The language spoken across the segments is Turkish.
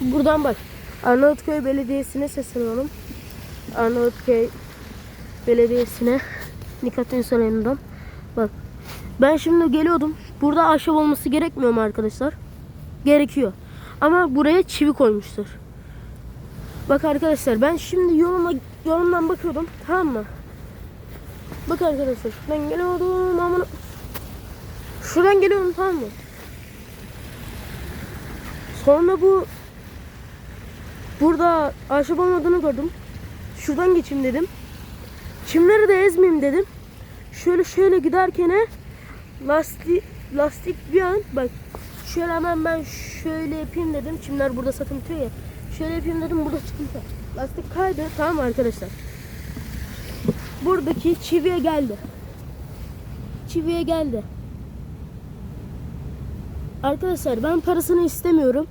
Buradan bak. Arnavutköy Belediyesi'ne sesleniyorum. Arnavutköy Belediyesi'ne Nikat Ünsal. Bak. Ben şimdi geliyordum. Burada ahşap olması gerekmiyor mu arkadaşlar? Gerekiyor. Ama buraya çivi koymuşlar. Bak arkadaşlar ben şimdi yoluma yolumdan bakıyordum. Tamam mı? Bak arkadaşlar ben geliyordum ama şuradan geliyorum tamam mı? Sonra bu burada ahşap olmadığını gördüm. Şuradan geçeyim dedim. Çimleri de ezmeyeyim dedim. Şöyle şöyle giderken lastik lastik bir an bak şöyle hemen ben şöyle yapayım dedim. Çimler burada satın bitiyor ya. Şöyle yapayım dedim burada çıkınca. Lastik kaydı tamam arkadaşlar? Buradaki çiviye geldi. Çiviye geldi. Arkadaşlar ben parasını istemiyorum.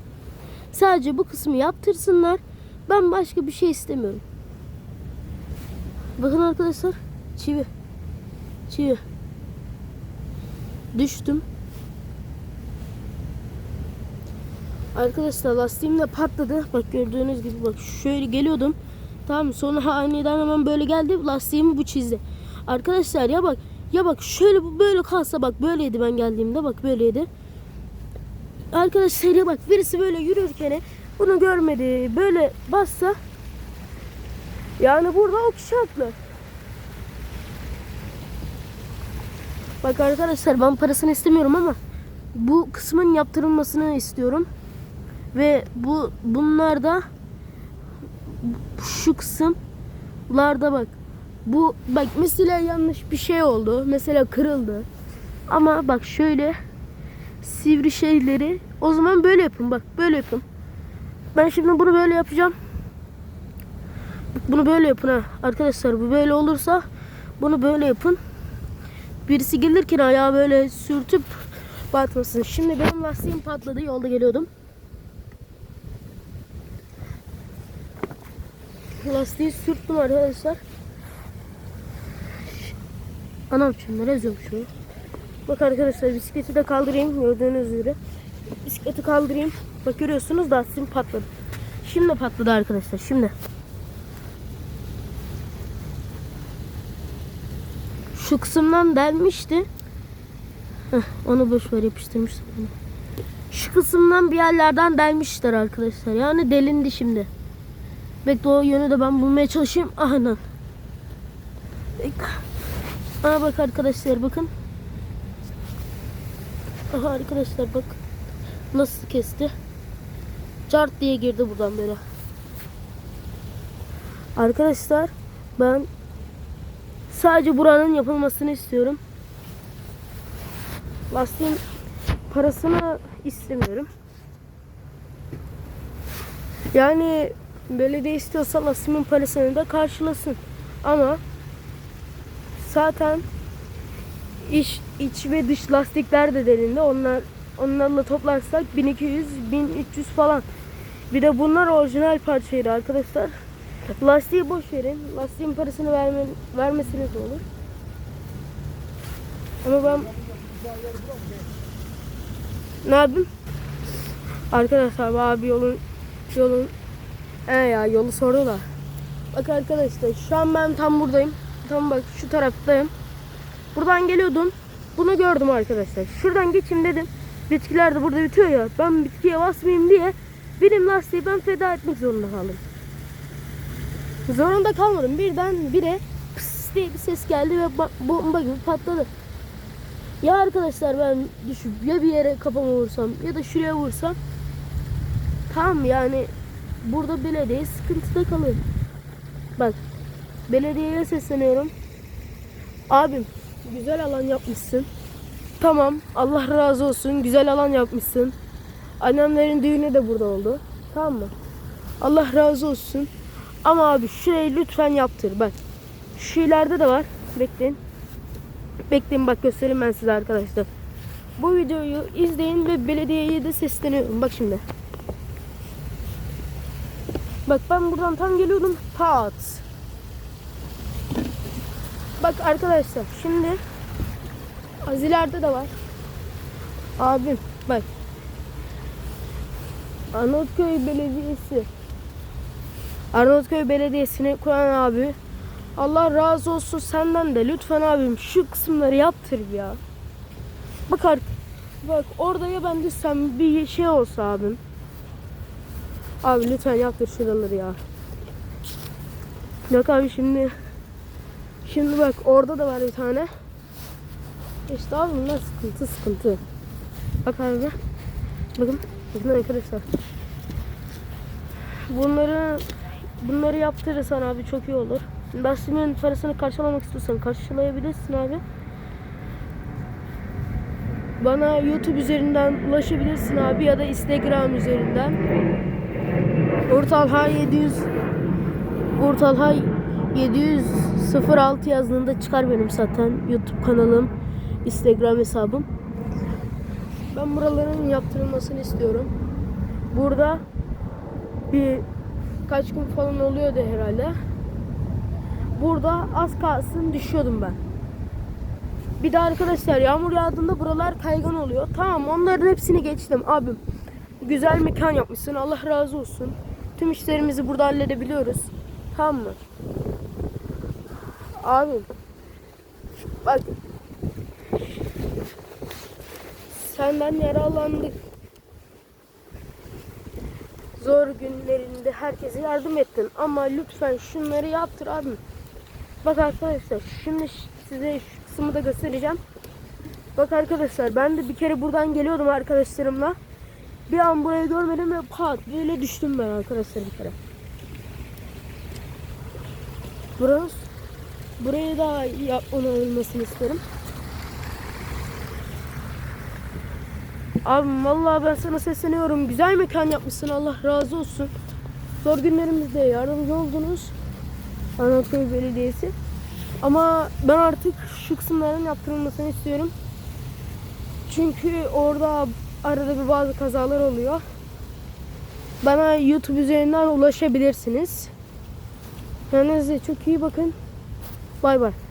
Sadece bu kısmı yaptırsınlar. Ben başka bir şey istemiyorum. Bakın arkadaşlar. Çivi. Çivi. Düştüm. Arkadaşlar lastiğim de patladı. Bak gördüğünüz gibi bak şöyle geliyordum. Tamam sonra aniden hemen böyle geldi. Lastiğimi bu çizdi. Arkadaşlar ya bak ya bak şöyle böyle kalsa bak böyleydi ben geldiğimde bak böyleydi. Arkadaşlar ya bak birisi böyle yürürken bunu görmedi. Böyle bassa yani burada o kişi haklı. Bak arkadaşlar ben parasını istemiyorum ama bu kısmın yaptırılmasını istiyorum. Ve bu bunlar da şu kısımlarda bak bu bak mesela yanlış bir şey oldu. Mesela kırıldı. Ama bak şöyle sivri şeyleri o zaman böyle yapın bak böyle yapın. Ben şimdi bunu böyle yapacağım. Bunu böyle yapın ha. Arkadaşlar bu böyle olursa bunu böyle yapın. Birisi gelirken ayağı böyle sürtüp batmasın. Şimdi benim lastiğim patladı. Yolda geliyordum. Lastiği sürttüm arkadaşlar. Anam çimlere yazıyorum şunu. Bak arkadaşlar bisikleti de kaldırayım gördüğünüz üzere. Bisikleti kaldırayım. Bak görüyorsunuz lastiğim patladı. Şimdi patladı arkadaşlar şimdi. Şu kısımdan delmişti. Heh, onu boş ver yapıştırmıştım. Şu kısımdan bir yerlerden delmişler arkadaşlar. Yani delindi şimdi. Bekle o yönü de ben bulmaya çalışayım. Aynen. Aa bak arkadaşlar bakın. Aha arkadaşlar bak. Nasıl kesti. Cart diye girdi buradan böyle. Arkadaşlar ben sadece buranın yapılmasını istiyorum. Lastiğin parasını istemiyorum. Yani belediye istiyorsa lastiğin parasını da karşılasın. Ama zaten iç, iç ve dış lastikler de delindi. Onlar onlarla toplarsak 1200 1300 falan. Bir de bunlar orijinal parçaydı arkadaşlar. Lastiği boş verin. Lastiğin parasını verme, vermesiniz olur. Ama ben ne yapayım? Arkadaşlar abi yolun yolun He ya yolu sordu da. Bak arkadaşlar şu an ben tam buradayım. Tam bak şu taraftayım. Buradan geliyordum. Bunu gördüm arkadaşlar. Şuradan geçeyim dedim. Bitkiler de burada bitiyor ya. Ben bitkiye basmayayım diye benim lastiği ben feda etmek zorunda kaldım. Zorunda kalmadım. Birden bire pıs diye bir ses geldi ve ba- bomba gibi patladı. Ya arkadaşlar ben düşüp ya bir yere kafamı vursam ya da şuraya vursam tamam yani burada belediye sıkıntıda kalır. Bak belediyeye sesleniyorum. Abim güzel alan yapmışsın. Tamam Allah razı olsun güzel alan yapmışsın. Annemlerin düğünü de burada oldu. Tamam mı? Allah razı olsun. Ama abi şurayı lütfen yaptır. Bak şu ileride de var. Bekleyin. Bekleyin bak göstereyim ben size arkadaşlar. Bu videoyu izleyin ve belediyeye de sesleniyorum. Bak şimdi. Bak ben buradan tam geliyordum. Pat. Bak arkadaşlar şimdi az ileride de var. Abim bak. Arnavutköy Belediyesi. Arnavutköy Belediyesi'ni kuran abi. Allah razı olsun senden de lütfen abim şu kısımları yaptır ya. Bak. Bak orada ya ben düşsem bir şey olsa abim. Abi lütfen yaptır şuraları ya. Yok abi şimdi Şimdi bak orada da var bir tane. İşte abi bunlar sıkıntı sıkıntı. Bak abi. Bakın. Bakın arkadaşlar. Bunları bunları yaptırırsan abi çok iyi olur. Lastiğinin parasını karşılamak istiyorsan karşılayabilirsin abi. Bana YouTube üzerinden ulaşabilirsin abi ya da Instagram üzerinden. Urtalha 700 Urtalha 706 yazdığında çıkar benim zaten YouTube kanalım, Instagram hesabım. Ben buraların yaptırılmasını istiyorum. Burada bir kaç gün falan oluyordu herhalde. Burada az kalsın düşüyordum ben. Bir de arkadaşlar yağmur yağdığında buralar kaygan oluyor. Tamam onların hepsini geçtim abim. Güzel mekan yapmışsın. Allah razı olsun. Tüm işlerimizi burada halledebiliyoruz. Tamam mı? Abim. Bak. Senden yaralandık. Zor günlerinde herkese yardım ettin. Ama lütfen şunları yaptır abim. Bak arkadaşlar şimdi size şu kısmı da göstereceğim. Bak arkadaşlar ben de bir kere buradan geliyordum arkadaşlarımla. Bir an burayı görmedim ve pat böyle düştüm ben arkadaşlar bir kere. Burası burayı da onarılmasını isterim. Abi vallahi ben sana sesleniyorum. Güzel mekan yapmışsın. Allah razı olsun. Zor günlerimizde yardımcı oldunuz. Anadolu Belediyesi. Ama ben artık şu kısımların yaptırılmasını istiyorum. Çünkü orada arada bir bazı kazalar oluyor. Bana YouTube üzerinden ulaşabilirsiniz. Kendinize çok iyi bakın. Bay bay.